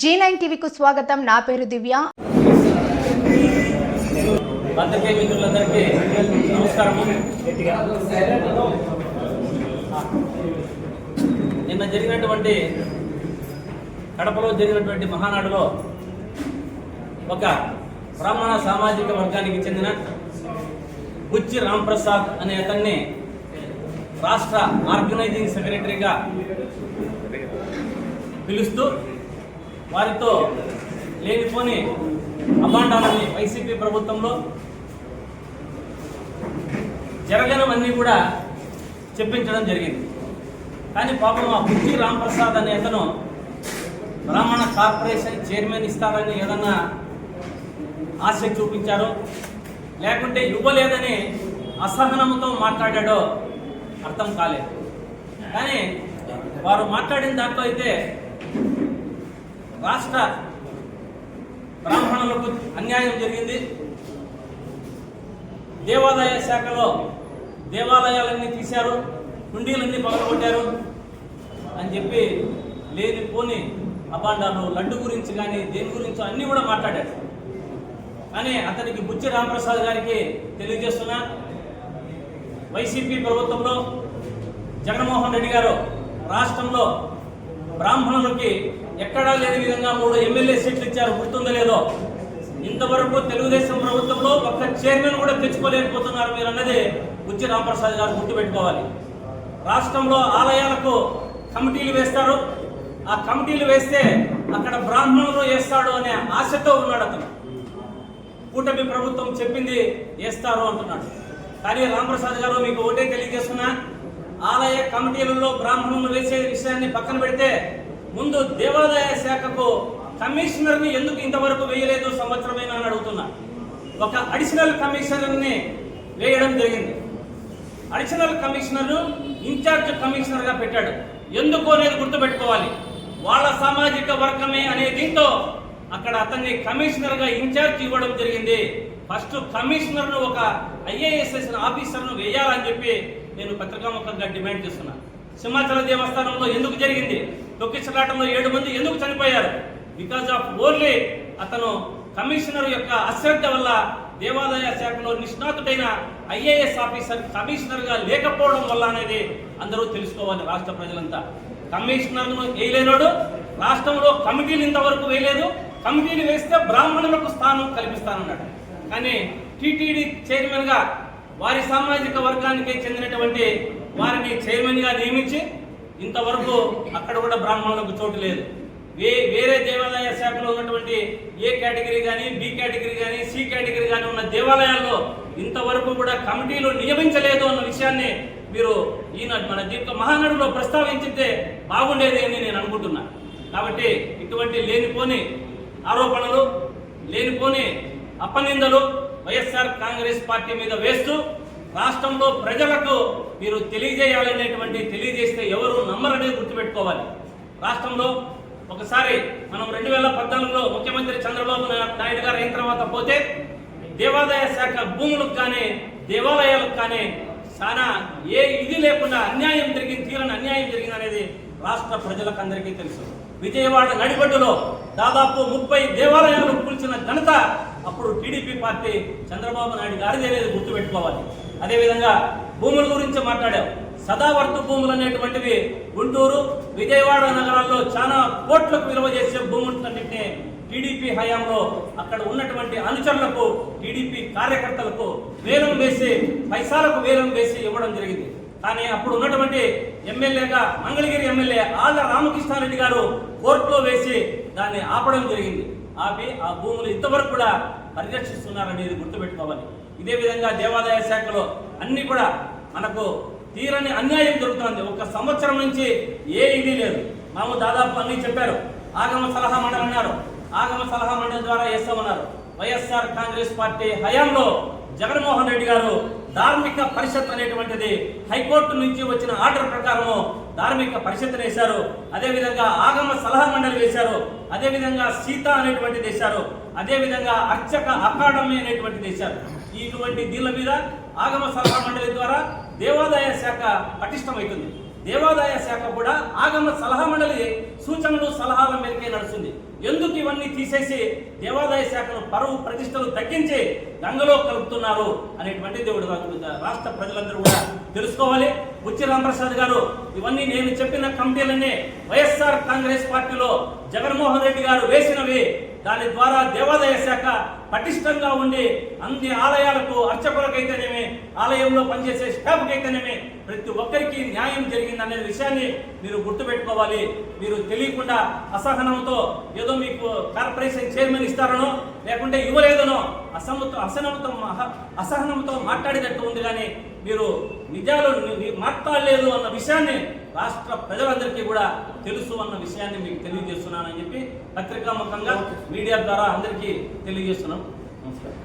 G nine టీవీకు స్వాగతం. నా పేరు దివ్య. పత్రికే మిత్రులందరికీ నమస్కారం. నిన్న జరిగినటువంటి కడపలో జరిగినటువంటి మహానాడులో ఒక బ్రాహ్మణ సామాజిక వర్గానికి చెందిన బుచ్చి రాంప్రసాద్ అనే అతన్ని రాష్ట్ర ఆర్గనైజింగ్ సెక్రటరీగా పిలుస్తూ వారితో లేనిపోని అమాండాలని వైసీపీ ప్రభుత్వంలో జరగనవన్నీ కూడా చెప్పించడం జరిగింది. కానీ పాపం ఆ బుద్ధి రాంప్రసాద్ అనే అతను బ్రాహ్మణ కార్పొరేషన్ చైర్మన్ ఇస్తారని ఏదన్నా ఆశ చూపించారో లేకుంటే ఇవ్వలేదని అసహనంతో మాట్లాడాడో అర్థం కాలేదు. కానీ వారు మాట్లాడిన దాంట్లో అయితే రాష్ట్ర బ్రాహ్మణులకు అన్యాయం జరిగింది. దేవాదాయ శాఖలో దేవాలయాలన్నీ తీశారు హుండీలన్నీ పగలగొట్టారు అని చెప్పి లేని పోని అబాండాలు లడ్డు గురించి కానీ దేని గురించి అన్నీ కూడా మాట్లాడారు. కానీ అతనికి బుచ్చి రామప్రసాద్ గారికి తెలియజేస్తున్నా వైసీపీ ప్రభుత్వంలో జగన్మోహన్ రెడ్డి గారు రాష్ట్రంలో బ్రాహ్మణులకి ఎక్కడా లేని విధంగా మూడు ఎమ్మెల్యే సీట్లు ఇచ్చారు. గుర్తుందో లేదో? ఇంతవరకు తెలుగుదేశం ప్రభుత్వంలో ఒక్క చైర్మన్ కూడా తెచ్చుకోలేకపోతున్నారు మీరు అన్నది బుజ్జి రామప్రసాద్ గారు గుర్తుపెట్టుకోవాలి. రాష్ట్రంలో ఆలయాలకు కమిటీలు వేస్తారు. ఆ కమిటీలు వేస్తే అక్కడ బ్రాహ్మణులు వేస్తాడు అనే ఆశతో ఉన్నాడు అతను. కూటమి ప్రభుత్వం చెప్పింది వేస్తారు అంటున్నాడు. కానీ రామప్రసాద్ గారు మీకు ఒకటే తెలియజేస్తున్నా ఆలయ కమిటీలలో బ్రాహ్మణులు వేసే విషయాన్ని పక్కన పెడితే ముందు దేవాదాయ శాఖకు కమిషనర్ని ఎందుకు ఇంతవరకు వేయలేదు సంవత్సరమైన అని అడుగుతున్నా. ఒక అడిషనల్ కమిషనర్ని వేయడం జరిగింది. అడిషనల్ కమిషనర్ ఇన్ఛార్జ్ కమిషనర్గా పెట్టాడు. ఎందుకు అనేది గుర్తుపెట్టుకోవాలి. వాళ్ళ సామాజిక వర్గమే అనే దీంతో అక్కడ అతన్ని కమిషనర్గా ఇన్ఛార్జ్ ఇవ్వడం జరిగింది. ఫస్ట్ కమిషనర్ను ఒక ఐఏఎస్ఎస్ ఆఫీసర్ను వేయాలని చెప్పి నేను పత్రికాముఖంగా డిమాండ్ చేస్తున్నాను సింహాచల దేవస్థానంలో ఎందుకు జరిగింది? తొక్కిసలాటంలో ఏడు మంది ఎందుకు చనిపోయారు? బికాజ్ ఆఫ్ ఓన్లీ అతను కమిషనర్ యొక్క అశ్రద్ధ వల్ల దేవాదాయ శాఖలో నిష్ణాతుడైన ఐఏఎస్ ఆఫీసర్ కమిషనర్గా లేకపోవడం వల్ల అనేది అందరూ తెలుసుకోవాలి రాష్ట్ర ప్రజలంతా. కమిషనర్ను వేయలేనోడు రాష్ట్రంలో కమిటీలు ఇంతవరకు వేయలేదు. కమిటీలు వేస్తే బ్రాహ్మణులకు స్థానం కల్పిస్తానన్నాడు. కానీ టీటీడీ చైర్మన్గా వారి సామాజిక వర్గానికి చెందినటువంటి వారిని చైర్మన్గా నియమించి ఇంతవరకు అక్కడ కూడా బ్రాహ్మణులకు చోటు లేదు. వే వేరే దేవాలయ శాఖలో ఉన్నటువంటి ఏ కేటగిరీ కానీ బి కేటగిరీ కానీ సి కేటగిరీ కానీ ఉన్న దేవాలయాల్లో ఇంతవరకు కూడా కమిటీలు నియమించలేదు అన్న విషయాన్ని మీరు ఈయన మన దీంట్లో మహానడులో ప్రస్తావించితే బాగుండేది అని నేను అనుకుంటున్నా. కాబట్టి ఇటువంటి లేనిపోని ఆరోపణలు లేనిపోని అపనిందలు వైఎస్ఆర్ కాంగ్రెస్ పార్టీ మీద వేస్తూ రాష్ట్రంలో ప్రజలకు మీరు తెలియజేయాలనేటువంటి తెలియజేస్తే ఎవరు నమ్మరనేది గుర్తుపెట్టుకోవాలి. రాష్ట్రంలో ఒకసారి మనం రెండు వేల పద్నాలుగులో ముఖ్యమంత్రి చంద్రబాబు నాయుడు గారు అయిన తర్వాత పోతే దేవాదాయ శాఖ భూములకు కానీ దేవాలయాలకు కానీ చాలా ఏ ఇది లేకుండా అన్యాయం జరిగింది తీరని అన్యాయం జరిగింది అనేది రాష్ట్ర ప్రజలకు అందరికీ తెలుసు. విజయవాడ నడిబడ్డులో దాదాపు ముప్పై దేవాలయాలు కూల్చిన ఘనత అప్పుడు టీడీపీ పార్టీ చంద్రబాబు నాయుడు గారిది అనేది గుర్తుపెట్టుకోవాలి. అదేవిధంగా భూముల గురించి మాట్లాడాం. సదావర్త భూములు అనేటువంటివి గుంటూరు విజయవాడ నగరాల్లో చాలా కోట్లకు విలువ చేసే భూములన్నింటినీ టీడీపీ హయాంలో అక్కడ ఉన్నటువంటి అనుచరులకు టీడీపీ కార్యకర్తలకు వేలం వేసి పైసాలకు వేలం వేసి ఇవ్వడం జరిగింది. కానీ అప్పుడు ఉన్నటువంటి ఎమ్మెల్యేగా మంగళగిరి ఎమ్మెల్యే ఆళ్ళ రామకృష్ణారెడ్డి గారు కోర్టులో వేసి దాన్ని ఆపడం జరిగింది. ఆపి ఆ భూములు ఇంతవరకు కూడా పరిరక్షిస్తున్నారనేది గుర్తుపెట్టుకోవాలి. ఇదే విధంగా దేవాదాయ శాఖలో అన్నీ కూడా మనకు తీరని అన్యాయం జరుగుతుంది ఒక సంవత్సరం నుంచి ఏ ఇది లేదు. మాము దాదాపు అన్నీ చెప్పారు. ఆగమ సలహా మండలి అన్నారు. ఆగమ సలహా మండలి ద్వారా వేస్తామన్నారు వైఎస్ఆర్ కాంగ్రెస్ పార్టీ హయాంలో జగన్మోహన్ రెడ్డి గారు ధార్మిక పరిషత్ అనేటువంటిది హైకోర్టు నుంచి వచ్చిన ఆర్డర్ ప్రకారము ధార్మిక పరిషత్ వేశారు. అదేవిధంగా ఆగమ సలహా మండలి వేశారు. అదేవిధంగా సీత అనేటువంటిది వేశారు. అదేవిధంగా అర్చక అకాడమీ అనేటువంటిది వేశారు. ఇటువంటి దీనిల మీద ఆగమ సలహా మండలి ద్వారా దేవాదాయ శాఖ పటిష్టమవుతుంది. దేవాదాయ శాఖ కూడా ఆగమ సలహా మండలి సూచనలు సలహాల మేరకే నడుస్తుంది. ఎందుకు ఇవన్నీ తీసేసి దేవాదాయ శాఖను పరువు ప్రతిష్టలు తగ్గించి గంగలో కలుపుతున్నారు అనేటువంటి దేవుడు రాష్ట్ర ప్రజలందరూ కూడా తెలుసుకోవాలి. బుచ్చి రామప్రసాద్ గారు ఇవన్నీ నేను చెప్పిన కమిటీలన్నీ వైఎస్ఆర్ కాంగ్రెస్ పార్టీలో జగన్మోహన్ రెడ్డి గారు వేసినవి దాని ద్వారా దేవాదాయ శాఖ పటిష్టంగా ఉండి అన్ని ఆలయాలకు అర్చకులకైతేనేమి ఆలయంలో పనిచేసే స్టాఫ్కి ప్రతి ఒక్కరికి న్యాయం జరిగిందనే విషయాన్ని మీరు గుర్తుపెట్టుకోవాలి. మీరు తెలియకుండా అసహనంతో ఏదో మీకు కార్పొరేషన్ చైర్మన్ ఇస్తారనో లేకుంటే ఇవ్వలేదనో అసమ్మతో అసహనంతో అసహనంతో మాట్లాడినట్టు ఉంది కానీ మీరు నిజాలు మాట్లాడలేదు అన్న విషయాన్ని రాష్ట్ర ప్రజలందరికీ కూడా తెలుసు అన్న విషయాన్ని మీకు తెలియజేస్తున్నానని చెప్పి పత్రికాముఖంగా మీడియా ద్వారా అందరికీ తెలియజేస్తున్నాం. నమస్కారం.